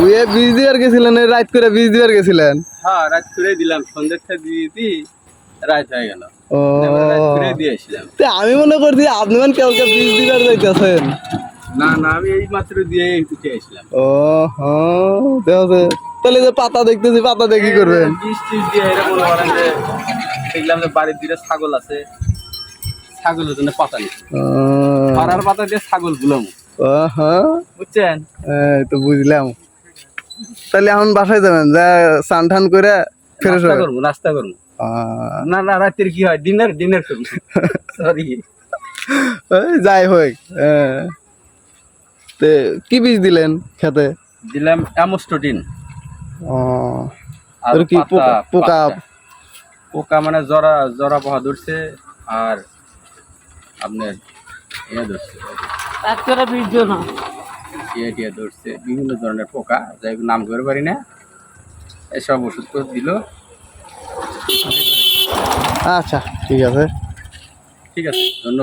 উয়ে বীজ দিবার গেছিলেন রাত করে বীজ দিবার গেছিলেন? হ্যাঁ রাত করে দিলাম সন্ধ্যেটা দিয়ে দিই রাত হয়ে গেল। ও। আসলাম তে আমি মনে করছি আপনি মানে কালকে বীজ দিবার যাইতেছেন। না না আমি এই মাত্র দিয়ে উঠে আসলাম ও হ্যাঁ দেখছে তাহলে যে পাতা দেখতেছি পাতা কি করবেন? বীজ টিজ দিয়ে মনে করেন যে দেখলাম যে বাড়ির দিকে ছাগল আছে ছাগলের জন্য পাতা নিচ্ছি। পাড়ার পাতা দিয়ে ছাগল গুলাম। ও হ্যাঁ। বুঝছেন? তো বুঝলাম। তাহলে এখন বাসায় যাবেন যা স্নান টান করে ফ্রেশ নাস্তা করব নাস্তা করব। না না রাতের কি হয়? ডিনার ডিনার করব। সরি যাই হোক। তে কি বীজ দিলেন খেতে? দিলাম অ্যামোস্টোটিন। ও আর কি পোকা- পোকা? পোকা মানে জরা জরা পোকা ধরছে আর আপনার ইয়ে ধরছে। ডাক্তারের বীজ না। টিয়ে ধরছে বিভিন্ন ধরনের পোকা যাই নাম করে পারি না। এসব ওষুধ করে দিল। আচ্ছা ঠিক আছে। ঠিক আছে ধন্যবাদ।